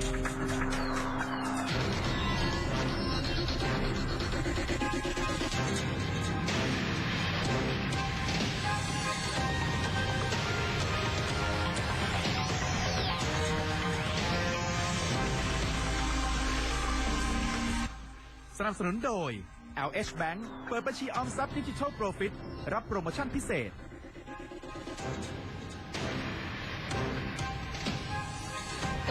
สนับสนุนโดย LH Bank เปิดบัญชีออมทรัพย์ดิจิทัลโปรฟิตรับโปรโมชั่นพิเศษ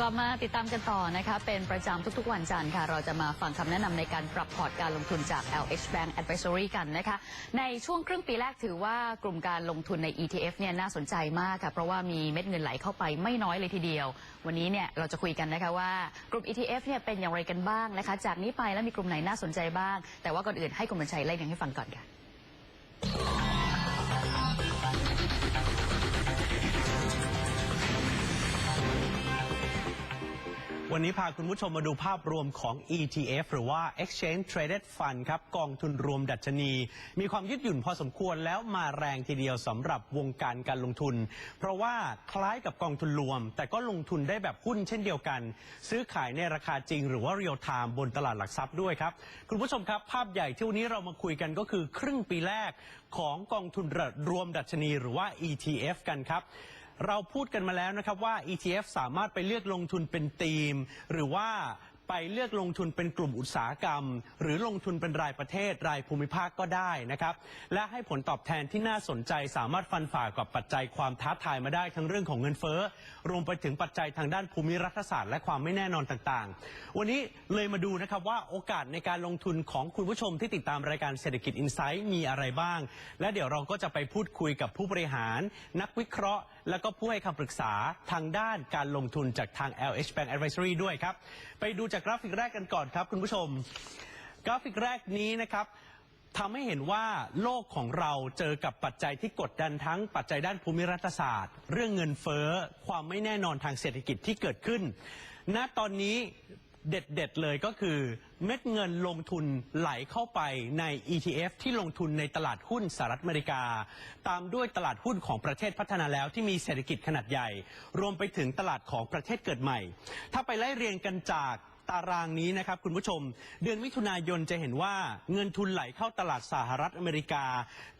กลับมาติดตามกันต่อนะคะ เป็นประจำทุกๆวันจันทร์ค่ะ เราจะมาฟังคำแนะนำในการปรับพอร์ตการลงทุนจาก LH Bank Advisory กันนะคะ ในช่วงครึ่งปีแรกถือว่ากลุ่มการลงทุนใน ETF เนี่ยน่าสนใจมากค่ะ เพราะว่ามีเม็ดเงินไหลเข้าไปไม่น้อยเลยทีเดียว วันนี้เนี่ยเราจะคุยกันนะคะว่ากลุ่ม ETF เนี่ยเป็นอย่างไรกันบ้างนะคะ จากนี้ไปแล้วมีกลุ่มไหนน่าสนใจบ้าง แต่ว่าก่อนอื่นให้คุณบรรชัยไล่เรียงให้ฟังก่อนค่ะ วันนี้พาคุณผู้ชมมาดูภาพรวมของ ETF หรือว่า Exchange Traded Fund ครับกองทุนรวมดัชนี มีความยืดหยุ่นพอสมควรแล้วมาแรงทีเดียวสำหรับวงการการลงทุน เพราะว่าคล้ายกับกองทุนรวม แต่ก็ลงทุนได้แบบหุ้นเช่นเดียวกัน ซื้อขายในราคาจริงหรือว่า real time บนตลาดหลักทรัพย์ด้วยครับ คุณผู้ชมครับภาพใหญ่ที่วันนี้เรามาคุยกันก็คือครึ่งปีแรกของกองทุนรวมดัชนี หรือว่า ETF กันครับ เราพูดกันมาแล้วนะครับว่า ETF สามารถไปเลือกลงทุนเป็นธีม หรือว่าไปเลือกลงทุนเป็นกลุ่มอุตสาหกรรม หรือลงทุนเป็นรายประเทศรายภูมิภาคก็ได้นะครับ และให้ผลตอบแทนที่น่าสนใจสามารถฟันฝ่ากับปัจจัยความท้าทายมาได้ทั้งเรื่องของเงินเฟ้อ รวมไปถึงปัจจัยทางด้านภูมิรัฐศาสตร์และความไม่แน่นอนต่างๆ วันนี้เลยมาดูนะครับว่าโอกาสในการลงทุนของคุณผู้ชมที่ติดตามรายการเศรษฐกิจอินไซต์มีอะไรบ้าง และเดี๋ยวเราก็จะไปพูดคุยกับผู้บริหาร นักวิเคราะห์ แล้วก็ผู้ให้คำปรึกษาทางด้านการลงทุนจากทาง LH Bank Advisory ด้วยครับ ไปดูจากกราฟิกแรกกันก่อนครับคุณผู้ชม กราฟิกแรกนี้นะครับทำให้เห็นว่าโลกของเราเจอกับปัจจัยที่กดดันทั้งปัจจัยด้านภูมิรัฐศาสตร์ เรื่องเงินเฟ้อ ความไม่แน่นอนทางเศรษฐกิจที่เกิดขึ้น ณตอนนี้ เด็ด ๆ เลยก็คือ เม็ดเงินลงทุนไหลเข้าไปใน ETF ที่ลงทุนในตลาดหุ้นสหรัฐอเมริกา ตามด้วยตลาดหุ้นของประเทศพัฒนาแล้วที่มีเศรษฐกิจขนาดใหญ่ รวมไปถึงตลาดของประเทศเกิดใหม่ ถ้าไปไล่เรียงกันจากตารางนี้นะครับคุณผู้ชม เดือนมิถุนายนจะเห็นว่าเงินทุนไหลเข้าตลาดสหรัฐอเมริกา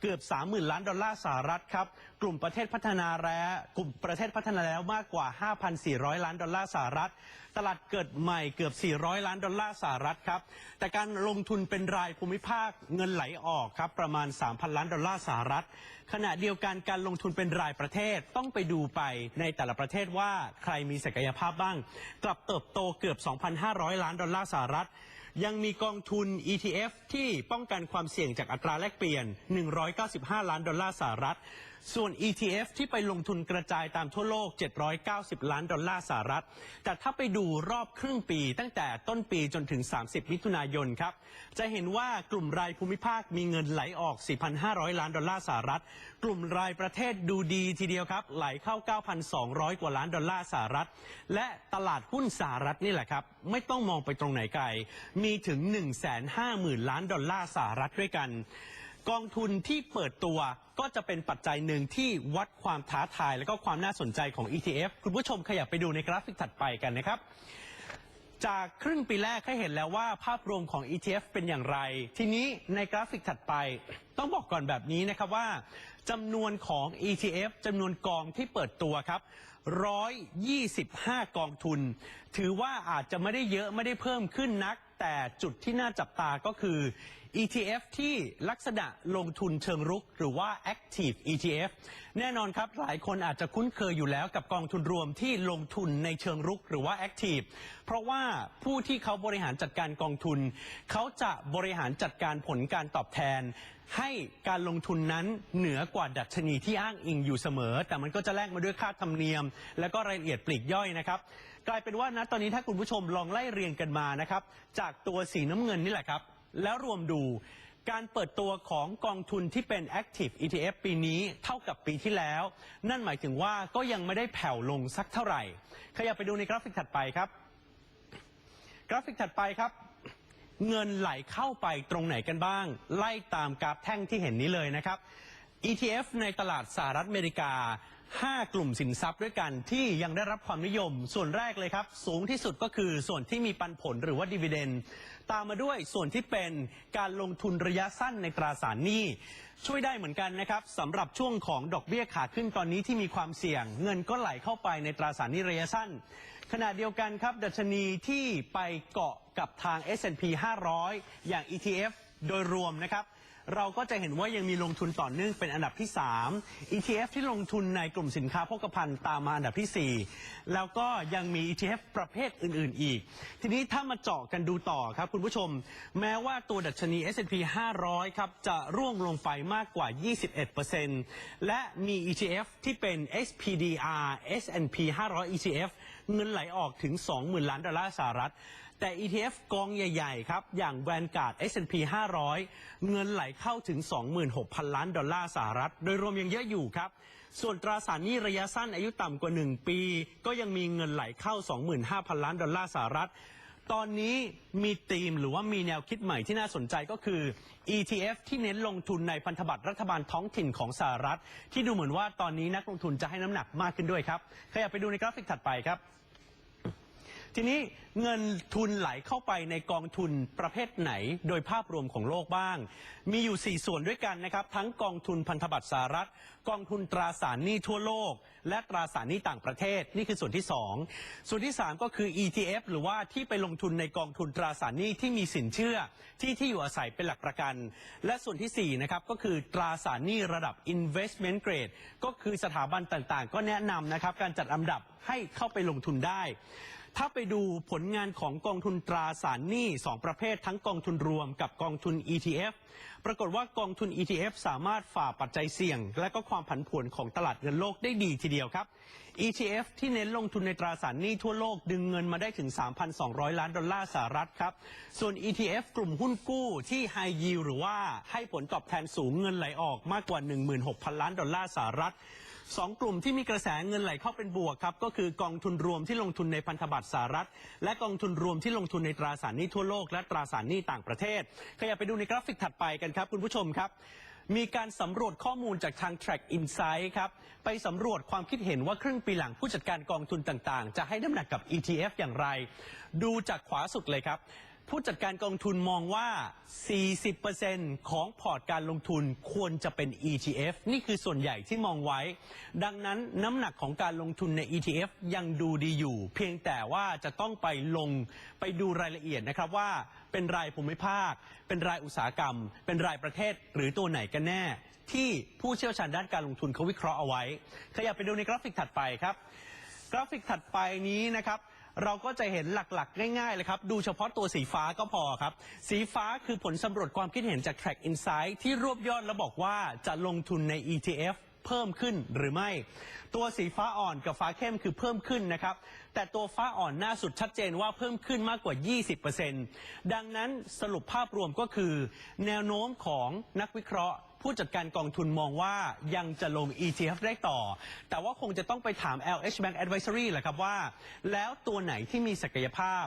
เกือบ 30,000 ล้านดอลลาร์สหรัฐครับ กลุ่มประเทศพัฒนาแล้ว กลุ่มประเทศพัฒนาแล้วมากกว่า 5,400 ล้านดอลลาร์สหรัฐ ตลาดเกิดใหม่เกือบ 400 ล้านดอลลาร์สหรัฐครับ แต่การลงทุนเป็นรายภูมิภาคเงินไหลออกครับประมาณ 3,000 ล้านดอลลาร์สหรัฐ ขณะเดียวกันการลงทุนเป็นรายประเทศต้องไปดูไปในแต่ละประเทศว่าใครมีศักยภาพบ้าง กลับเติบโตเกือบ 2,500 ล้านดอลลาร์สหรัฐยังมีกองทุน ETF ที่ป้องกันความเสี่ยงจากอัตราแลกเปลี่ยน 195 ล้านดอลลาร์สหรัฐ ส่วน ETF ที่ไปลงทุนกระจายตามทั่วโลก 790 ล้านดอลลาร์สหรัฐ แต่ถ้าไปดูรอบครึ่งปีตั้งแต่ต้นปีจนถึง 30 มิถุนายนครับ จะเห็นว่ากลุ่มรายภูมิภาคมีเงินไหลออก 4,500 ล้านดอลลาร์สหรัฐ กลุ่มรายประเทศดูดีทีเดียวครับ ไหลเข้า 9,200 กว่าล้านดอลลาร์สหรัฐ และตลาดหุ้นสหรัฐนี่แหละครับ ไม่ต้องมองไปตรงไหนไกล มีถึง 150,000 ล้านดอลลาร์สหรัฐด้วยกัน กองทุนที่เปิดตัวก็จะเป็นปัจจัยหนึ่งที่วัดความท้าทาย และก็ความน่าสนใจของ ETF คุณผู้ชมขยับไปดูในกราฟิกถัดไปกันนะครับจากครึ่งปีแรกให้เห็นแล้วว่าภาพรวมของ ETF เป็นอย่างไร ทีนี้ในกราฟิกถัดไป ต้องบอกก่อนแบบนี้นะครับว่าจำนวนของ ETF จำนวนกองที่เปิดตัวครับ 125 กองทุน ถือว่าอาจจะไม่ได้เยอะไม่ได้เพิ่มขึ้นนัก แต่จุดที่น่าจับตาก็คือ ETF ที่ลักษณะลงทุนเชิงรุก หรือว่า Active ETF แน่นอนครับ หลายคนอาจจะคุ้นเคยอยู่แล้วกับกองทุนรวมที่ลงทุนในเชิงรุกหรือว่า Active เพราะว่าผู้ที่เขาบริหารจัดการกองทุน เขาจะบริหารจัดการผลการตอบแทน ให้การลงทุนนั้นเหนือกว่าดัชนีที่อ้างอิงอยู่เสมอ แต่มันก็จะแลกมาด้วยค่าธรรมเนียม และก็รายละเอียดปลีกย่อยนะครับกลายเป็นว่านะตอนนี้ถ้าคุณผู้ชมลองไล่เรียงกันมานะครับจากตัวสีน้ำเงินนี่แหละครับ แล้วรวมดูการเปิดตัวของกองทุนที่เป็น Active ETF ปีนี้เท่ากับปีที่แล้ว นั่นหมายถึงว่าก็ยังไม่ได้แผ่วลงสักเท่าไหร่ ขยับไปดูในกราฟิกถัดไปครับ กราฟิกถัดไปครับ เงินไหลเข้าไปตรงไหนกันบ้าง ไล่ตามกราฟแท่งที่เห็นนี้เลยนะครับ ETF ในตลาดสหรัฐอเมริกา 5 กลุ่มสินทรัพย์ด้วยกันที่ยังได้รับความนิยม ส่วนแรกเลยครับ สูงที่สุดก็คือส่วนที่มีปันผลหรือว่าดีเวเดนตามมาด้วยส่วนที่เป็นการลงทุนระยะสั้นในตราสารหนี้ ช่วยได้เหมือนกันนะครับสำหรับช่วงของดอกเบี้ยขาขึ้นตอนนี้ที่มีความเสี่ยง เงินก็ไหลเข้าไปในตราสารหนี้ระยะสั้น ขณะเดียวกันครับ ดัชนีที่ไปเกาะกับทาง S&P 500 อย่าง ETF โดยรวมนะครับ เราก็จะเห็นว่ายังมีลงทุนต่อเนื่องเป็นอันดับที่ 3 ETF ที่ลงทุนในกลุ่มสินค้าโภคภัณฑ์ตามมาอันดับที่ 4 แล้วก็ยังมี ETF ประเภทอื่น ๆ อีก ทีนี้ถ้ามาเจาะกันดูต่อครับคุณผู้ชม แม้ว่าตัวดัชนี S&P 500 ครับ จะร่วงลงไปมากกว่า 21%และมี ETF ที่เป็น SPDR S&P 500 ETF เงินไหลออกถึง 20,000 ล้านดอลลาร์สหรัฐ แต่ ETF กองใหญ่ ๆ ครับ อย่าง Vanguard S&P 500 เงินไหลเข้าถึง 26,000 ล้านดอลลาร์สหรัฐ โดยรวมยังเยอะอยู่ครับ ส่วนตราสารหนี้ระยะสั้นอายุต่ำกว่า 1 ปี ก็ยังมีเงินไหลเข้า 25,000 ล้านดอลลาร์สหรัฐตอนนี้มีธีมหรือว่ามีแนวคิดใหม่ที่น่าสนใจก็คือ ETF ที่เน้นลงทุนในพันธบัตรรัฐบาลท้องถิ่นของสหรัฐ ที่ดูเหมือนว่าตอนนี้นักลงทุนจะให้น้ำหนักมากขึ้นด้วยครับขยับไปดูในกราฟิกถัดไปครับ ทีนี้เงินทุนไหลเข้าไปในกองทุนประเภทไหน โดยภาพรวมของโลกบ้าง มีอยู่ 4 ส่วนด้วยกันนะครับ ทั้งกองทุนพันธบัตรสหรัฐ กองทุนตราสารหนี้ทั่วโลก และตราสารหนี้ต่างประเทศนี่คือส่วนที่ 2 ส่วนที่ 3 ก็คือ ETF หรือว่าที่ไปลงทุนในกองทุนตราสารหนี้ที่มีสินเชื่อที่ที่อยู่อาศัยเป็นหลักประกัน และส่วนทีสี่4นะครับก็คือตราสารหนี้ระดับ investment grade ก็คือสถาบันต่างๆ ก็แนะนำนะครับการจัดอันดับให้เข้าไปลงทุนได้ ถ้าไปดูผลงานของกองทุนตราสารหนี้ 2 ประเภททั้งกองทุนรวมกับกองทุน ETF ปรากฏว่ากองทุน ETF สามารถฝ่าปัจจัยเสี่ยง และก็ความผันผวนของตลาดเงินโลกได้ดีทีเดียวครับ ETF ที่เน้นลงทุนในตราสารหนี้ทั่วโลกดึงเงินมาได้ถึง 3,200 ล้านดอลลาร์สหรัฐครับ ส่วน ETF กลุ่มหุ้นกู้ที่ High Yield หรือว่าให้ผลตอบแทนสูงเงินไหลออกมากกว่า 16,000 ล้านดอลลาร์สหรัฐ สองกลุ่มที่มีกระแสเงินไหลเข้าเป็นบวกครับก็คือกองทุนรวมที่ลงทุนในพันธบัตรสหรัฐ และกองทุนรวมที่ลงทุนในตราสารหนี้ทั่วโลกและตราสารหนี้ต่างประเทศ ขยับไปดูในกราฟิกถัดไปกันครับคุณผู้ชมครับมีการสำรวจข้อมูลจากทาง Track Insight ครับ ไปสำรวจความคิดเห็นว่าครึ่งปีหลังผู้จัดการกองทุนต่างๆ จะให้น้ำหนักกับ ETF อย่างไร ดูจากขวาสุดเลยครับ ผู้จัดการกองทุนมองว่า 40%ของพอร์ตการลงทุนควรจะเป็น ETF นี่คือส่วนใหญ่ที่มองไว้ ดังนั้นน้ำหนักของการลงทุนใน ETF ยังดูดีอยู่ เพียงแต่ว่าจะต้องไปลงไปดูรายละเอียดนะครับว่าเป็นรายภูมิภาค เป็นรายอุตสาหกรรม เป็นรายประเทศหรือตัวไหนกันแน่ ที่ผู้เชี่ยวชาญด้านการลงทุนเขาวิเคราะห์เอาไว้ ขยับไปดูในกราฟิกถัดไปครับ กราฟิกถัดไปนี้นะครับ เราก็จะเห็นหลักๆ ง่ายๆเลยครับ ดูเฉพาะตัวสีฟ้าก็พอครับ สีฟ้าคือผลสำรวจความคิดเห็นจาก Track Insight ที่รวบยอดแล้วบอกว่าจะลงทุนใน ETF เพิ่มขึ้นหรือไม่ ตัวสีฟ้าอ่อนกับฟ้าเข้มคือเพิ่มขึ้นนะครับ แต่ตัวฟ้าอ่อนหน้าสุดชัดเจนว่าเพิ่มขึ้นมากกว่า 20%ดังนั้นสรุปภาพรวมก็คือ แนวโน้มของนักวิเคราะห์ผู้จัดการกองทุนมองว่ายังจะลง ETF ได้ต่อ แต่ว่าคงจะต้องไปถาม LH Bank Advisory แหละครับว่า แล้วตัวไหนที่มีศักยภาพ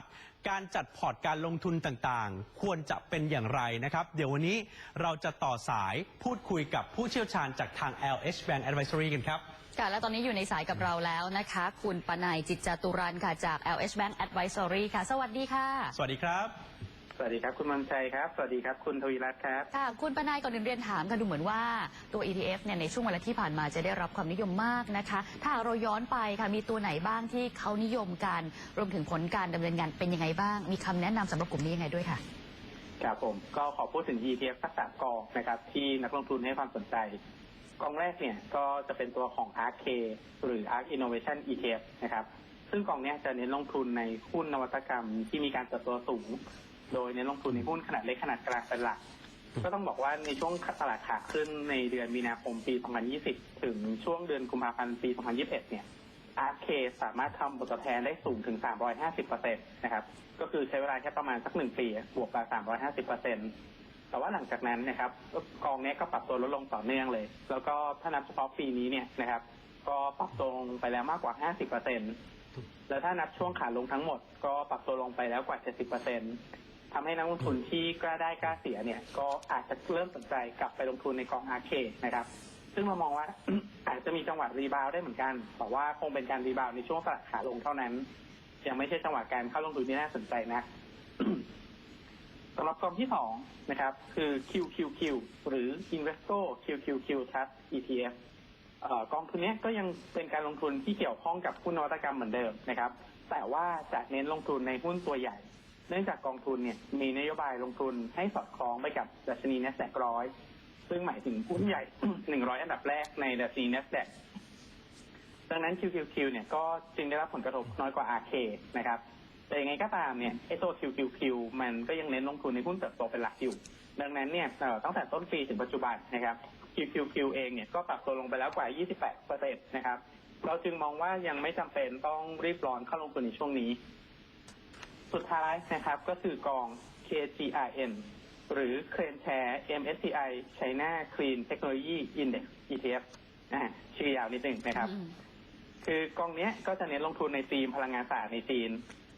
การจัดพอร์ตการลงทุนต่างๆ ควรจะเป็นอย่างไรนะครับ เดี๋ยววันนี้เราจะต่อสายพูดคุยกับผู้เชี่ยวชาญจากทาง LH Bank Advisory กันครับ ค่ะและตอนนี้อยู่ในสายกับเราแล้วนะคะ คุณปนัยจิตจตุรันค่ะจาก LH Bank Advisory ค่ะ สวัสดีค่ะ สวัสดีครับ สวัสดีครับ คุณมันชัยครับ สวัสดีครับ คุณทวีรัตน์ครับ ค่ะ คุณปนัยก่อนอื่นเรียนถามค่ะดูเหมือนว่าตัว ETF เนี่ยในช่วงเวลาที่ผ่านมาจะได้รับความนิยมมากนะคะ ถ้าหากเราย้อนไปค่ะมีตัวไหนบ้างที่เขานิยมกัน รวมถึงผลการดำเนินงานเป็นยังไงบ้าง มีคำแนะนำสำหรับกลุ่มนี้ยังไงด้วยค่ะครับผมก็ขอพูดถึง ETF สักสามกองนะครับที่นักลงทุนให้ความสนใจกองแรกเนี่ยก็จะเป็นตัวของ ARK หรือ ARK Innovation ETF นะครับซึ่งกองเนี้ยจะเน้นลงทุนในหุ้นนวัตกรรมที่มีการเติบโตสูง โดยเน้นลงทุนในหุ้นขนาดเล็กขนาดกลางเป็นหลัก ก็ต้องบอกว่าในช่วงตลาดขาขึ้นในเดือนมีนาคมปี 2020 ถึงช่วงเดือนกุมภาพันธ์ปี 2021 เนี่ย RK สามารถทำผลตอบแทนได้สูงถึง 350%นะครับ ก็คือใช้เวลาแค่ประมาณสักหนึ่งปี บวกกับ350%แต่ว่าหลังจากนั้นนะครับ กองนี้ก็ปรับตัวลดลงต่อเนื่องเลย แล้วก็ถ้านับเฉพาะปีนี้เนี่ยนะครับ ก็ปรับตัวลงไปแล้วมากกว่า 50%แล้วถ้านับช่วงขาลงทั้งหมด ก็ปรับตัวลงไปแล้วกว่า 70% ทำให้นักลงทุนที่กล้าได้กล้าเสียเนี่ย ก็อาจจะเริ่มสนใจกลับไปลงทุนในกอง RK นะครับ ซึ่งเรามองว่าอาจจะมีจังหวะรีบาวด์ได้เหมือนกันแต่ว่าคงเป็นการรีบาวด์ในช่วงตลาดขาลงเท่านั้น ยังไม่ใช่จังหวะการเข้าลงทุนที่น่าสนใจนะสำหรับกองที่สองนะครับ คือ QQQ หรือ Investo QQQ Trust ETF เอ่อกองทุนเนี้ยก็ยังเป็นการลงทุนที่เกี่ยวข้องกับหุ้นนวัตกรรมเหมือนเดิมนะครับ แต่ว่าจะเน้นลงทุนในหุ้นตัวใหญ่ เนื่องจากกองทุนเนี่ยมีนโยบายลงทุนให้สอดคล้องไปกับดัชนี NASDAQ ร้อยซึ่งหมายถึงหุ้นใหญ่ 100 อันดับแรกในดัชนี NASDAQ ดังนั้น QQQ เนี่ยก็จึงได้รับผลกระทบน้อยกว่า RK นะครับ แต่ยังไงก็ตามเนี่ยไอ้ตัว QQQ มันก็ยังเน้นลงทุนในหุ้นเติบโตเป็นหลักอยู่ ดังนั้นเนี่ยตั้งแต่ต้นปีถึงปัจจุบันนะครับ QQQ เองเนี่ยก็ปรับตัวลงไปแล้วกว่า 28เปอร์เซ็นต์นะครับเราจึงมองว่ายังไม่จำเป็นต้องรีบร้อนเข้าลงทุนในช่วงนี้ สุดท้ายนะครับก็คือกอง KGRN หรือ Crane Share MSCI China Clean Technology Index ETF อ่าชื่อยาวนิดหนึ่งนะครับอืมคือกองเนี้ยก็จะเน้นลงทุนในธีมพลังงานสะอาดในจีน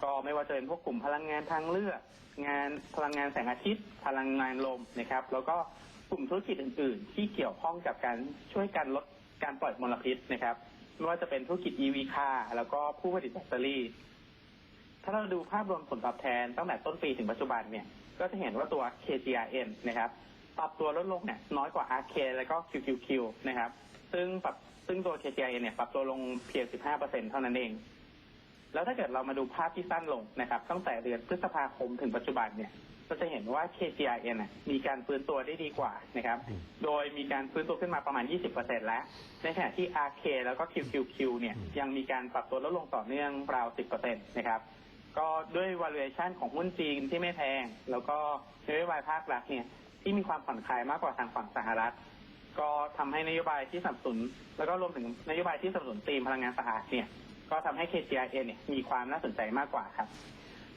ก็ไม่ว่าจะเป็นพวกกลุ่มพลังงานทางเลือก งานพลังงานแสงอาทิตย์ พลังงานลมนะครับ แล้วก็กลุ่มธุรกิจอื่น ๆ ที่เกี่ยวข้องกับการช่วยกันลดการปล่อยมลพิษนะครับ ไม่ว่าจะเป็นธุรกิจ EV car แล้วก็ผู้ผลิตแบตเตอรี่ ถ้าเราดูภาพรวมผลตอบแทนตั้งแต่ต้นปีถึงปัจจุบันเนี่ย ก็จะเห็นว่าตัว KGRN นะครับ ปรับตัวลดลงเนี่ยน้อยกว่า RK แล้วก็ QQQ นะครับ ซึ่งปรับซึ่งตัว KGRN เนี่ยปรับตัวลงเพียง 15%เท่านั้นเอง แล้วถ้าเกิดเรามาดูภาพที่สั้นลงนะครับ ตั้งแต่เดือนพฤษภาคมถึงปัจจุบันเนี่ยก็จะเห็นว่า KGRN น่ะมีการฟื้นตัวได้ดีกว่านะครับ โดยมีการฟื้นตัวขึ้นมาประมาณ 20%แล้ว ในขณะที่ RK แล้วก็ QQQ เนี่ยยังมีการปรับตัวลดลงต่อเนื่องราว 10%นะครับ ก็ด้วย valuation ของหุ้นจีนที่ไม่แพง แล้วก็นโยบายภาครัฐเนี่ยที่มีความผ่อนคลายมากกว่าทางฝั่งสหรัฐ ก็ทำให้นโยบายที่สนับสนุน แล้วก็รวมถึงนโยบายที่สนับสนุนธีมพลังงานสะอาดเนี่ยก็ทำให้ KGIN เนี่ยมีความน่าสนใจมากกว่าครับ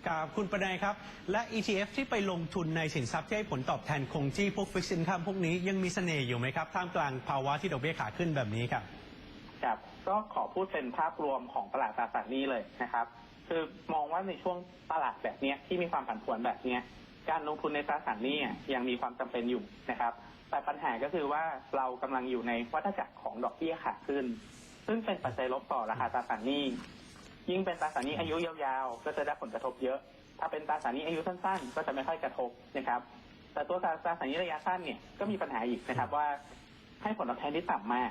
กับคุณประนายครับ และ ETF ที่ไปลงทุนในสินทรัพย์ที่ให้ผลตอบแทนคงที่พวกฟิกซินคัมพวกนี้ยังมีเสน่ห์อยู่ไหมครับ ท่ามกลางภาวะที่ดอกเบี้ยขาขึ้นแบบนี้ครับ ครับ ก็ขอพูดเป็นภาพรวมของตลาดตราสารหนี้เลยนะครับ คือมองว่าในช่วงตลาดแบบนี้ที่มีความผันผวนแบบนี้การลงทุนในตราสารหนี้ยังมีความจำเป็นอยู่นะครับ แต่ปัญหาก็คือว่าเรากำลังอยู่ในวัฏจักรของดอกเบี้ยขาขึ้น ซึ่งเป็นปัจจัยลบต่อราคาตราสารหนี้ ยิ่งเป็นตราสารหนี้อายุยาวๆ ก็จะได้ผลกระทบเยอะ ถ้าเป็นตราสารหนี้อายุสั้นๆ ก็จะไม่ค่อยกระทบนะครับ แต่ตัวตราสารหนี้ระยะสั้นเนี่ยก็มีปัญหาอีกนะครับว่าให้ผลตอบแทนที่ต่ำมาก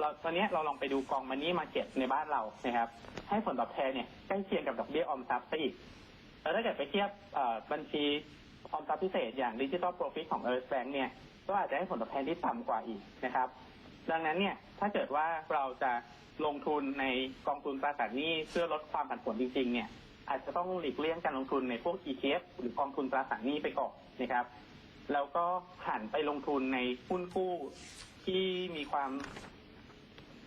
เราตอนนี้เราลองไปดูกองมันนี่มาเก็ตในบ้านเรานะครับ ให้ผลตอบแทนเนี่ยใกล้เคียงกับดอกเบี้ยออมทรัพย์ซะอีกแล้วถ้าเกิดไปเทียบบัญชีออมทรัพย์พิเศษอย่างดิจิ t a ลโปรฟิตของเอ r ร์แบงเนี่ยก็อาจจะให้ผลตอบแทนที่ต่ำกว่าอีกนะครับ ดังนั้นเนี่ยถ้าเกิดว่าเราจะลงทุนในกองทุนตราสารหนี้เพื่อลดความผันผวนจริงๆเนี่ยอาจจะต้องหลีกเลี่ยงการลงทุนในพวก ETF หรือกองทุนตราสารหนี้ไปก่อนนะครับ แล้วก็หันไปลงทุนในหุ้นกู้ที่มีความ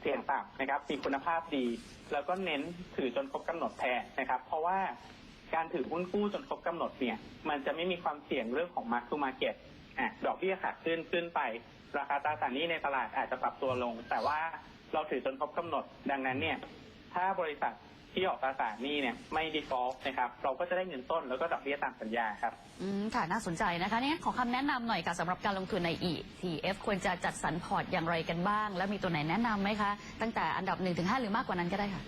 สี่ยงต่ำนะครับ มีคุณภาพดี แล้วก็เน้นถือจนครบกำหนดแทนนะครับ เพราะว่าการถือหุ้นกู้จนครบกำหนดเนี่ย มันจะไม่มีความเสี่ยงเรื่องของ mark to market อะดอกเบี้ยขาขึ้นขึ้นไป ราคาตราสารหนี้ในตลาดอาจจะปรับตัวลง แต่ว่าเราถือจนครบกำหนด ดังนั้นเนี่ย ถ้าบริษัท ที่ออกตราสารหนี้เนี่ยไม่ default นะครับ เราก็จะได้เงินต้นแล้วก็ดอกเบี้ยตามสัญญาครับ อืมค่ะน่าสนใจนะคะนี่ขอคำแนะนำหน่อยค่ะสำหรับการลงทุนใน ETF ควรจะจัดสรรพอร์ตอย่างไรกันบ้าง แล้วมีตัวไหนแนะนำไหมคะ ตั้งแต่อันดับ1นถึงหหรือมากกว่านั้นก็ได้ค่ะ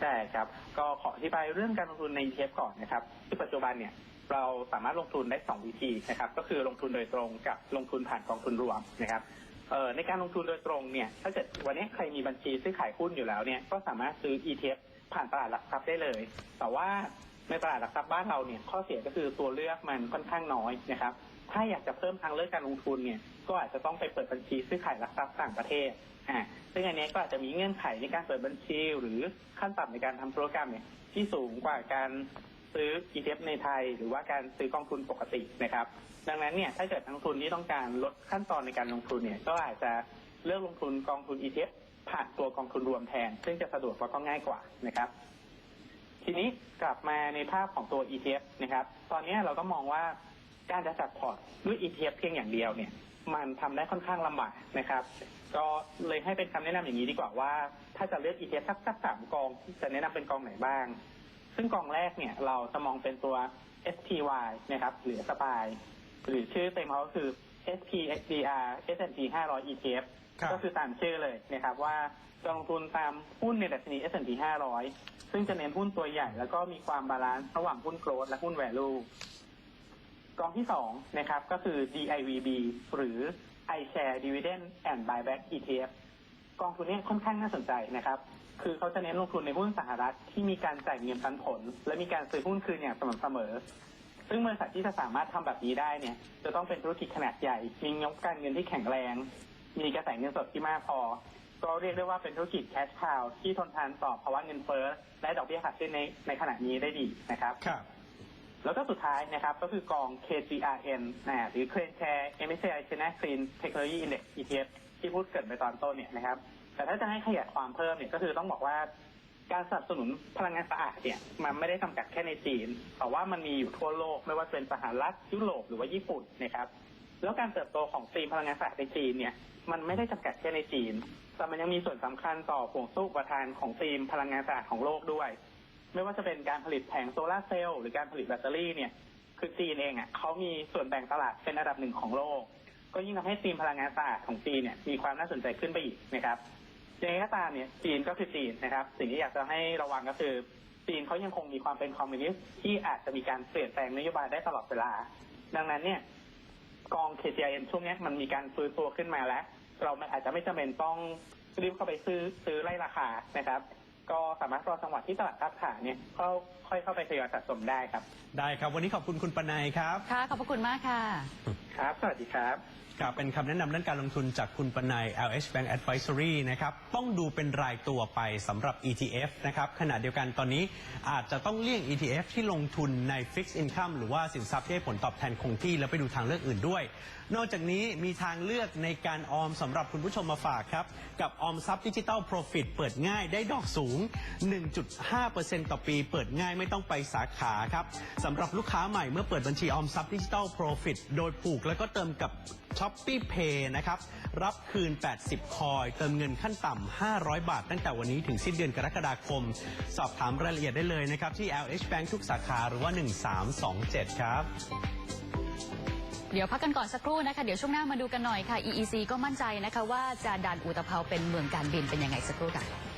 ใช่ครับ ก็ขออธิบายเรื่องการลงทุนใน ETF ก่อนนะครับที่ปัจจุบันเนี่ยเราสามารถลงทุนได้ 2 วิธีนะครับ ก็คือลงทุนโดยตรงกับลงทุนผ่านกองทุนรวมนะครับ เอ่อในการลงทุนโดยตรงเนี่ยถ้าเกิดวันนี้ใครมีบัญชีซื้อขายหุ้นอยู่แล้วเนี่ยก็สามารถซื้อ ETF ผ่านตลาดหลักทรัพย์ได้เลย แต่ว่าในตลาดหลักทรัพย์บ้านเราเนี่ยข้อเสียก็คือตัวเลือกมันค่อนข้างน้อยนะครับถ้าอยากจะเพิ่มทางเลือกการลงทุนเนี่ยก็อาจจะต้องไปเปิดบัญชีซื้อขายหลักทรัพย์ต่างประเทศอ่าซึ่งอันนี้ก็อาจจะมีเงื่อนไขในการเปิดบัญชีหรือขั้นต่ำในการทำธุรกรรมเนี่ยที่สูงกว่าการ ซื้อ ETF ในไทย หรือว่าการซื้อกองทุนปกตินะครับ ดังนั้นเนี่ยถ้าเกิดนักลงทุนที่ต้องการลดขั้นตอนในการลงทุนเนี่ยก็อาจจะเลือกลงทุนกองทุน ETF ผ่านตัวกองทุนรวมแทน ซึ่งจะสะดวกแล้วก็ง่ายกว่านะครับ ทีนี้กลับมาในภาพของตัว ETF นะครับ ตอนนี้เราก็มองว่าการจะจัดพอร์ตด้วย ETF เพียงอย่างเดียวเนี่ยมันทำได้ค่อนข้างลำบากนะครับ ก็เลยให้เป็นคำแนะนำอย่างนี้ดีกว่าว่า ถ้าจะเลือก ETF สักสักสามกองจะแนะนำเป็นกองไหนบ้าง ซึ่งกองแรกเนี่ยเราจะมองเป็นตัว SPY นะครับหรือสปายหรือชื่อเต็มเขาก็คือ SPXDR S&P 500 ETF ครับก็คือตามชื่อเลยนะครับว่าจะลงทุนตามหุ้นในดัชนี S&P 500 ซึ่งจะเน้นหุ้นตัวใหญ่ แล้วก็มีความบาลานซ์ระหว่างหุ้นโกลด์และหุ้น value กองที่สองนะครับก็คือ DIVB หรือ iShare Dividend and Buyback ETF กองทุนนี้ค่อนข้างน่าสนใจนะครับ คือเขาจะเน้นลงทุนในหุ้นสหรัฐที่มีการจ่ายเงินปันผล และมีการซื้อหุ้นคืนอย่างสม่ำเสมอ ซึ่งบริษัทที่จะสามารถทำแบบนี้ได้เนี่ย จะต้องเป็นธุรกิจขนาดใหญ่ มีงบการเงินที่แข็งแรง มีกระแสเงินสดที่มากพอ ก็เรียกได้ว่าเป็นธุรกิจแคชคาวที่ทนทานต่อภาวะเงินเฟ้อและดอกเบี้ยขาดขึ้นในในขณะนี้ได้ดีนะครับครับ แล้วก็สุดท้ายนะครับก็คือกอง KGRN นะหรือ Clean Share MSCI China Clean Technology Index ETF ที่พูดเกิดไปตอนต้นเนี่ยนะครับ แต่ถ้าจะให้ขยายความเพิ่มเนี่ยก็คือต้องบอกว่าการสนับสนุนพลังงานสะอาดเนี่ยมันไม่ได้จำกัดแค่ในจีน แต่ว่ามันมีอยู่ทั่วโลกไม่ว่าจะเป็นสหรัฐยุโรปหรือว่าญี่ปุ่นนะครับแล้วการเติบโตของธีมพลังงานสะอาดในจีนเนี่ยมันไม่ได้จำกัดแค่ในจีน แต่มันยังมีส่วนสำคัญต่อห่วงโซ่อุปทานของธีมพลังงานสะอาดของโลกด้วย ไม่ว่าจะเป็นการผลิตแผงโซลาร์เซลล์หรือการผลิตแบตเตอรี่เนี่ยคือจีนเองอะเขามีส่วนแบ่งตลาดเป็นอันดับหนึ่งของโลก ก็ยิ่งทำให้ธีมพลังงานสะอาดของจีนเนี่ยมีความน่าสนใจขึ้นไปอีกนะครับยังไงก็ตามเนี่ยจีนก็คือจีนนะครับ สิ่งที่อยากจะให้ระวังก็คือจีนเขายังคงมีความเป็นคอมมิวนิสต์ที่อาจจะมีการเปลี่ยนแปลงนโยบายได้ตลอดเวลา ดังนั้นเนี่ยกอง KGIN ช่วงนี้มันมีการฟื้นตัวขึ้นมาแล้ว เราอาจจะไม่จำเป็นต้องรีบเข้าไปซื้อซื้อไล่ราคานะครับ ก็สามารถรอจังหวะที่ตลาดรับขาเนี่ยก็ค่อยเข้าไปทยอยสะสมได้ครับได้ครับ วันนี้ขอบคุณคุณปนัยครับ ค่ะ ขอบพระคุณมากค่ะ ครับ สวัสดีครับ ครับเป็นคำแนะนำด้านการลงทุนจากคุณปนัย LH Bank Advisory นะครับ ต้องดูเป็นรายตัวไปสำหรับ ETF นะครับ ขณะเดียวกันตอนนี้อาจจะต้องเลี่ยง ETF ที่ลงทุนใน Fixed Income หรือว่าสินทรัพย์ที่ให้ผลตอบแทนคงที่ แล้วไปดูทางเลือกอื่นด้วย นอกจากนี้มีทางเลือกในการออมสำหรับคุณผู้ชมมาฝากครับ กับออมทรัพย์ดิจิ t a ล Profit เปิดง่ายได้ดอกสูง 1.5%ต่อปี เปิดง่ายไม่ต้องไปสาขาครับสำหรับลูกค้าใหม่เมื่อเปิดบัญชีออมทรัพย์ดิจิ t a ล Profit โดยผูกแล้วก็เติมกับช้อปปี้เพย์นะครับ รับคืน 80 คอย เติมเงินขั้นต่ำ 500 บาท ตั้งแต่วันนี้ถึงสิ้นเดือนกรกฎาคม สอบถามรายละเอียดได้เลยนะครับ ที่ LH Bank ทุกสาขาหรือว่า 1327 ครับ เดี๋ยวพักกันก่อนสักครู่นะคะเดี๋ยวช่วงหน้ามาดูกันหน่อยค่ะ EEC ก็มั่นใจนะคะว่าจะดันอุตภเปาเป็นเมืองการบินเป็นยังไงสักครู่ค่ะ